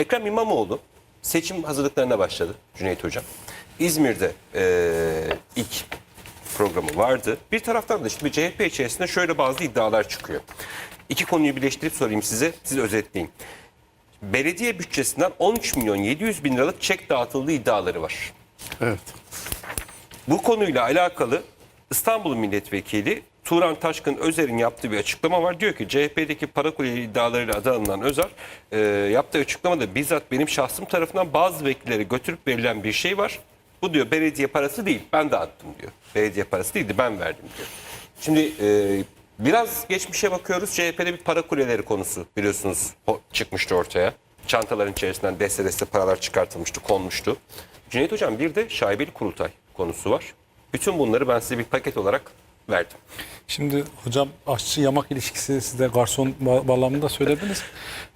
Ekrem İmamoğlu seçim hazırlıklarına başladı Cüneyt Hocam. İzmir'de eee, ilk programı vardı. Bir taraftan da şimdi CHP içerisinde şöyle bazı iddialar çıkıyor. İki konuyu birleştirip sorayım size, siz özetleyin. Belediye bütçesinden 13 milyon 700 bin liralık çek dağıtıldığı iddiaları var. Evet. Bu konuyla alakalı İstanbul Milletvekili Turan Taşkın Özer'in yaptığı bir açıklama var. Diyor ki CHP'deki para kule iddialarıyla adı alınan Özer e, yaptığı açıklamada bizzat benim şahsım tarafından bazı vekillere götürüp verilen bir şey var. Bu diyor belediye parası değil ben dağıttım diyor. Belediye parası değildi ben verdim diyor. Şimdi e, biraz geçmişe bakıyoruz. CHP'de bir para kuleleri konusu biliyorsunuz çıkmıştı ortaya. Çantaların içerisinden deste deste paralar çıkartılmıştı, konmuştu. Cüneyt Hocam bir de şaibeli kurultay konusu var. Bütün bunları ben size bir paket olarak verdim. Şimdi hocam aşçı yamak ilişkisi siz de garson ba- bağlamında söylediniz.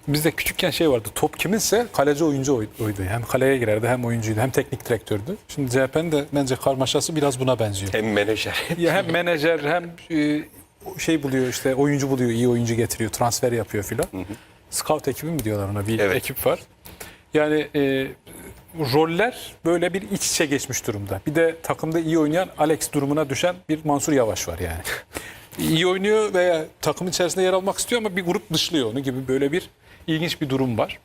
Bizde küçükken şey vardı. Top kiminse kaleci oyuncu oy- oydu. Hem kaleye girerdi hem oyuncuydu hem teknik direktördü. Şimdi CHP'nin de bence karmaşası biraz buna benziyor. Hem menajer. Ya hem menajer hem e, şey buluyor işte oyuncu buluyor, iyi oyuncu getiriyor, transfer yapıyor filan. Scout ekibi mi diyorlar ona? Bir Evet. ekip var. Yani e, roller böyle bir iç içe geçmiş durumda. Bir de takımda iyi oynayan Alex durumuna düşen bir Mansur Yavaş var yani. iyi oynuyor veya takım içerisinde yer almak istiyor ama bir grup dışlıyor onu gibi böyle bir ilginç bir durum var.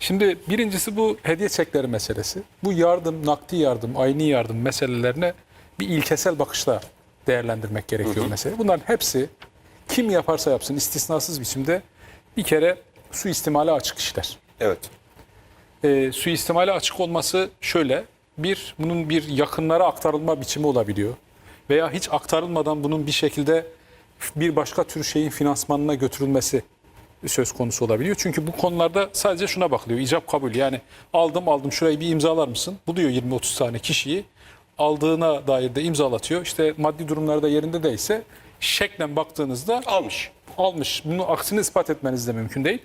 Şimdi birincisi bu hediye çekleri meselesi. Bu yardım, nakdi yardım, ayni yardım meselelerine bir ilkesel bakışla değerlendirmek gerekiyor mesele. Bunların hepsi kim yaparsa yapsın istisnasız biçimde bir kere suistimale açık işler. Evet. E, suistimale açık olması şöyle. Bir, bunun bir yakınlara aktarılma biçimi olabiliyor. Veya hiç aktarılmadan bunun bir şekilde bir başka tür şeyin finansmanına götürülmesi söz konusu olabiliyor. Çünkü bu konularda sadece şuna bakılıyor. icap kabul. Yani aldım aldım şurayı bir imzalar mısın? Buluyor 20-30 tane kişiyi. Aldığına dair de imzalatıyor. İşte maddi durumlarda yerinde değilse şeklen baktığınızda Almış. almış. Bunu aksini ispat etmeniz de mümkün değil.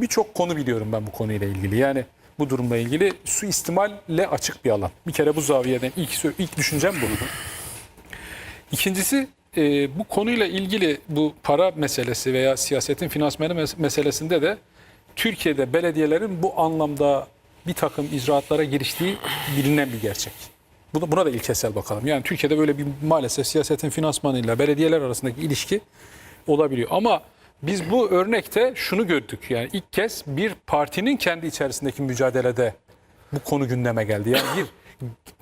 Birçok konu biliyorum ben bu konuyla ilgili. Yani bu durumla ilgili suistimalle açık bir alan. Bir kere bu zaviyeden ilk, ilk düşüncem bu. İkincisi e, bu konuyla ilgili bu para meselesi veya siyasetin finansmanı mes- meselesinde de Türkiye'de belediyelerin bu anlamda bir takım icraatlara giriştiği bilinen bir gerçek. Buna, buna da ilkesel bakalım. Yani Türkiye'de böyle bir maalesef siyasetin finansmanıyla belediyeler arasındaki ilişki olabiliyor. Ama biz bu örnekte şunu gördük. Yani ilk kez bir partinin kendi içerisindeki mücadelede bu konu gündeme geldi. Yani bir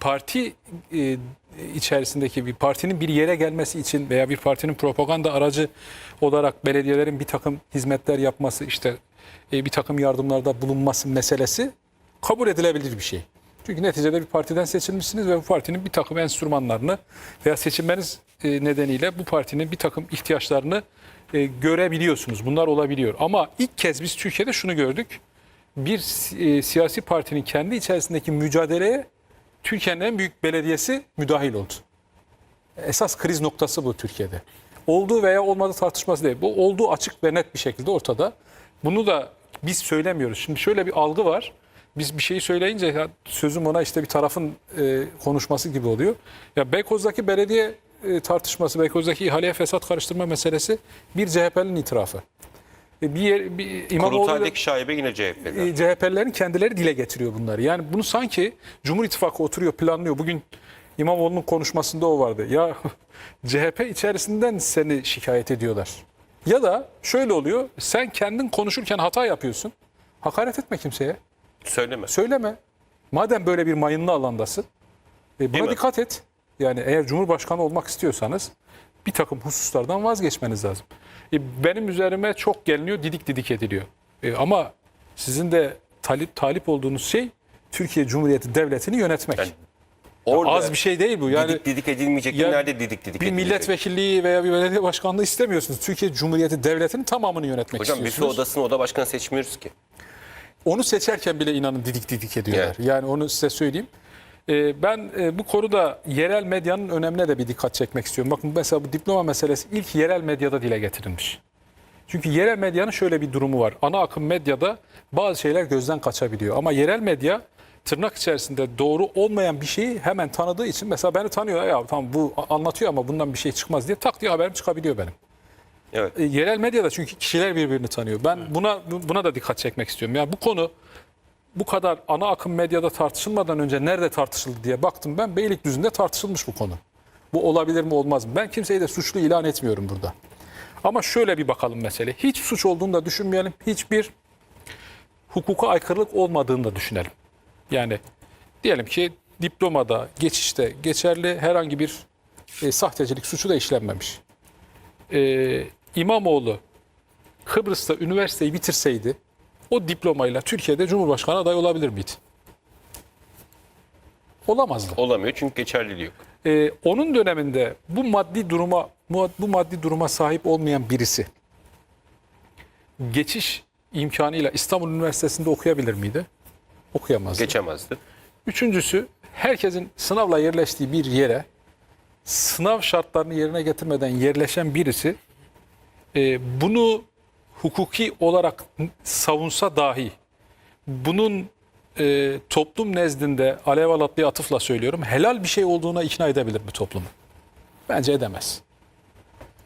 parti e, içerisindeki bir partinin bir yere gelmesi için veya bir partinin propaganda aracı olarak belediyelerin bir takım hizmetler yapması işte e, bir takım yardımlarda bulunması meselesi kabul edilebilir bir şey. Çünkü neticede bir partiden seçilmişsiniz ve bu partinin bir takım enstrümanlarını veya seçilmeniz e, nedeniyle bu partinin bir takım ihtiyaçlarını e, görebiliyorsunuz. Bunlar olabiliyor. Ama ilk kez biz Türkiye'de şunu gördük. Bir e, siyasi partinin kendi içerisindeki mücadeleye Türkiye'nin en büyük belediyesi müdahil oldu. Esas kriz noktası bu Türkiye'de. Olduğu veya olmadığı tartışması değil. Bu olduğu açık ve net bir şekilde ortada. Bunu da biz söylemiyoruz. Şimdi şöyle bir algı var. Biz bir şeyi söyleyince ya sözüm ona işte bir tarafın e, konuşması gibi oluyor. Ya Beykoz'daki belediye tartışması, Beykoz'daki ihaleye fesat karıştırma meselesi bir CHP'nin itirafı. E, bir, yer, bir Kurultaydaki şaibe yine CHP'de. e, CHP'lilerin kendileri dile getiriyor bunları. Yani bunu sanki Cumhur İttifakı oturuyor planlıyor. Bugün İmamoğlu'nun konuşmasında o vardı. Ya CHP içerisinden seni şikayet ediyorlar. Ya da şöyle oluyor. Sen kendin konuşurken hata yapıyorsun. Hakaret etme kimseye. Söyleme. Söyleme. Madem böyle bir mayınlı alandasın. e, buna mi? dikkat et. Yani eğer Cumhurbaşkanı olmak istiyorsanız bir takım hususlardan vazgeçmeniz lazım. E, benim üzerime çok geliniyor, didik didik ediliyor. E, ama sizin de talip talip olduğunuz şey Türkiye Cumhuriyeti Devleti'ni yönetmek. Yani Orada Az bir şey değil bu. Yani didik didik edilmeyecek Ya günlerde didik didik bir milletvekilliği veya bir belediye başkanlığı istemiyorsunuz. Türkiye Cumhuriyeti Devleti'nin tamamını yönetmek Hocam büfe istiyorsunuz. odasını oda başkanı seçmiyoruz ki. Onu seçerken bile inanın didik didik ediyorlar. Yani onu size söyleyeyim. Ee, ben e, bu konuda yerel medyanın önemine de bir dikkat çekmek istiyorum. Bakın mesela bu diploma meselesi ilk yerel medyada dile getirilmiş. Çünkü yerel medyanın şöyle bir durumu var. Ana akım medyada bazı şeyler gözden kaçabiliyor. Ama yerel medya tırnak içerisinde doğru olmayan bir şeyi hemen tanıdığı için mesela beni tanıyor ya tamam bu anlatıyor ama bundan bir şey çıkmaz diye tak diye haberim çıkabiliyor benim. Evet. E, yerel medyada çünkü kişiler birbirini tanıyor. Ben buna buna da dikkat çekmek istiyorum. Yani bu konu bu kadar ana akım medyada tartışılmadan önce nerede tartışıldı diye baktım ben. Beylikdüzü'nde tartışılmış bu konu. Bu olabilir mi olmaz mı? Ben kimseyi de suçlu ilan etmiyorum burada. Ama şöyle bir bakalım mesele. Hiç suç olduğunu da düşünmeyelim. Hiçbir hukuka aykırılık olmadığını da düşünelim. Yani diyelim ki diplomada, geçişte geçerli herhangi bir e, sahtecilik suçu da işlenmemiş. E, İmamoğlu Kıbrıs'ta üniversiteyi bitirseydi o diplomayla Türkiye'de Cumhurbaşkanı adayı olabilir miydi? Olamazdı. Olamıyor çünkü geçerliliği yok. Ee, onun döneminde bu maddi duruma bu bu maddi duruma sahip olmayan birisi geçiş imkanıyla İstanbul Üniversitesi'nde okuyabilir miydi? Okuyamazdı. Geçemezdi. Üçüncüsü herkesin sınavla yerleştiği bir yere sınav şartlarını yerine getirmeden yerleşen birisi e, bunu hukuki olarak savunsa dahi bunun e, toplum nezdinde Alev Alatlı'ya atıfla söylüyorum helal bir şey olduğuna ikna edebilir mi toplumu? Bence edemez.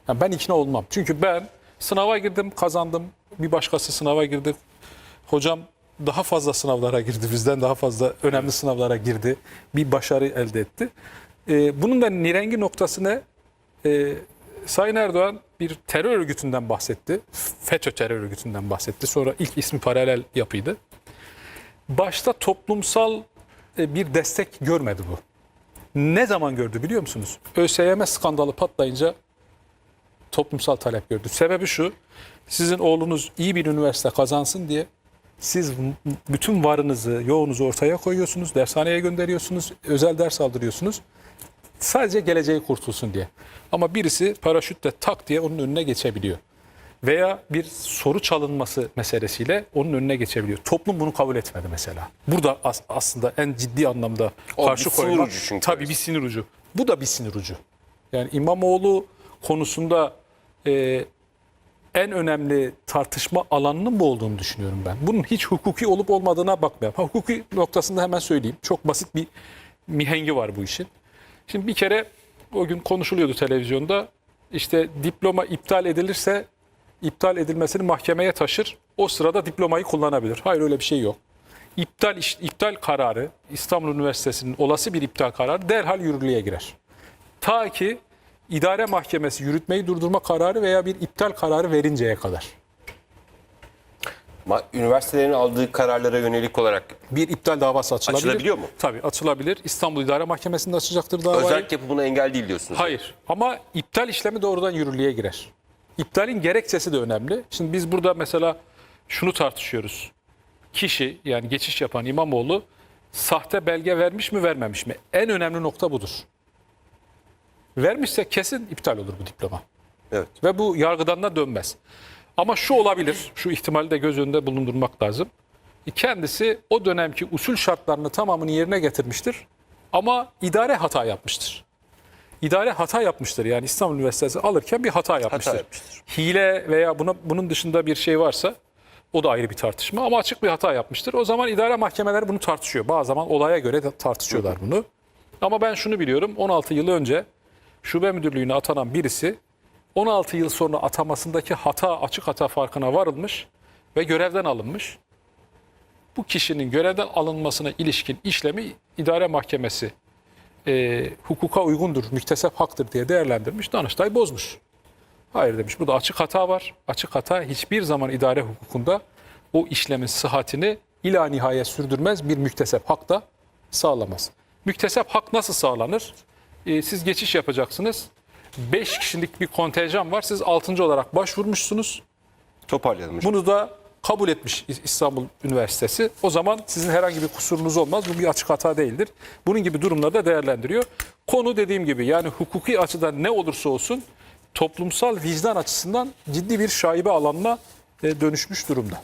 Yani ben ikna olmam. Çünkü ben sınava girdim, kazandım. Bir başkası sınava girdi. Hocam daha fazla sınavlara girdi. Bizden daha fazla önemli sınavlara girdi. Bir başarı elde etti. Ee, bunun da nirengi noktası ne? Ee, Sayın Erdoğan bir terör örgütünden bahsetti. FETÖ terör örgütünden bahsetti. Sonra ilk ismi paralel yapıydı. Başta toplumsal e, bir destek görmedi bu. Ne zaman gördü biliyor musunuz? ÖSYM skandalı patlayınca toplumsal talep gördü. Sebebi şu, sizin oğlunuz iyi bir üniversite kazansın diye siz bütün varınızı, yoğunuzu ortaya koyuyorsunuz, dershaneye gönderiyorsunuz, özel ders aldırıyorsunuz. Sadece geleceği kurtulsun diye. Ama birisi paraşütle tak diye onun önüne geçebiliyor. Veya bir soru çalınması meselesiyle onun önüne geçebiliyor. Toplum bunu kabul etmedi mesela. Burada as- aslında en ciddi anlamda O karşı bir sinir koymak. ucu çünkü. Tabii bir sinir ucu. Bu da bir sinir ucu. Yani İmamoğlu konusunda e, en önemli tartışma alanının bu olduğunu düşünüyorum ben. Bunun hiç hukuki olup olmadığına bakmayalım. Ha, hukuki noktasında hemen söyleyeyim. Çok basit bir mihengi var bu işin. Şimdi bir kere o gün konuşuluyordu televizyonda. İşte diploma iptal edilirse iptal edilmesini mahkemeye taşır. O sırada diplomayı kullanabilir. Hayır öyle bir şey yok. İptal iptal kararı İstanbul Üniversitesi'nin olası bir iptal kararı derhal yürürlüğe girer. Ta ki idare mahkemesi yürütmeyi durdurma kararı veya bir iptal kararı verinceye kadar. Ma- Üniversitelerin aldığı kararlara yönelik olarak Bir iptal davası açılabilir. Açılabiliyor mu? Tabii açılabilir. İstanbul İdare Mahkemesi'nde açacaktır davayı. özel yapı buna engel değil diyorsunuz. Hayır ama iptal işlemi doğrudan yürürlüğe girer. İptalin gerekçesi de önemli. Şimdi biz burada mesela şunu tartışıyoruz. Kişi yani geçiş yapan İmamoğlu sahte belge vermiş mi vermemiş mi? En önemli nokta budur. Vermişse kesin iptal olur bu diploma. Evet. Ve bu yargıdan da dönmez. Ama şu olabilir, şu ihtimali de göz önünde bulundurmak lazım. Kendisi o dönemki usul şartlarını tamamını yerine getirmiştir. Ama idare hata yapmıştır. İdare hata yapmıştır. Yani İstanbul Üniversitesi alırken bir hata yapmıştır. yapmıştır. Hile veya buna, bunun dışında bir şey varsa o da ayrı bir tartışma. Ama açık bir hata yapmıştır. O zaman idare mahkemeleri bunu tartışıyor. Bazı zaman olaya göre de tartışıyorlar bunu. Ama ben şunu biliyorum. 16 yıl önce şube müdürlüğüne atanan birisi 16 yıl sonra atamasındaki hata açık hata farkına varılmış ve görevden alınmış. Bu kişinin görevden alınmasına ilişkin işlemi idare mahkemesi e, hukuka uygundur, müktesep haktır diye değerlendirmiş. Danıştay bozmuş. Hayır demiş. Burada açık hata var. Açık hata hiçbir zaman idare hukukunda o işlemin sıhhatini ila nihayet sürdürmez. Bir müktesep hak da sağlamaz. Müktesep hak nasıl sağlanır? Ee, siz geçiş yapacaksınız. 5 kişilik bir kontenjan var. Siz 6. olarak başvurmuşsunuz. Toparlayalım hocam. Bunu da kabul etmiş İstanbul Üniversitesi. O zaman sizin herhangi bir kusurunuz olmaz. Bu bir açık hata değildir. Bunun gibi durumlarda değerlendiriyor. Konu dediğim gibi yani hukuki açıdan ne olursa olsun toplumsal vicdan açısından ciddi bir şaibe alanına e, dönüşmüş durumda.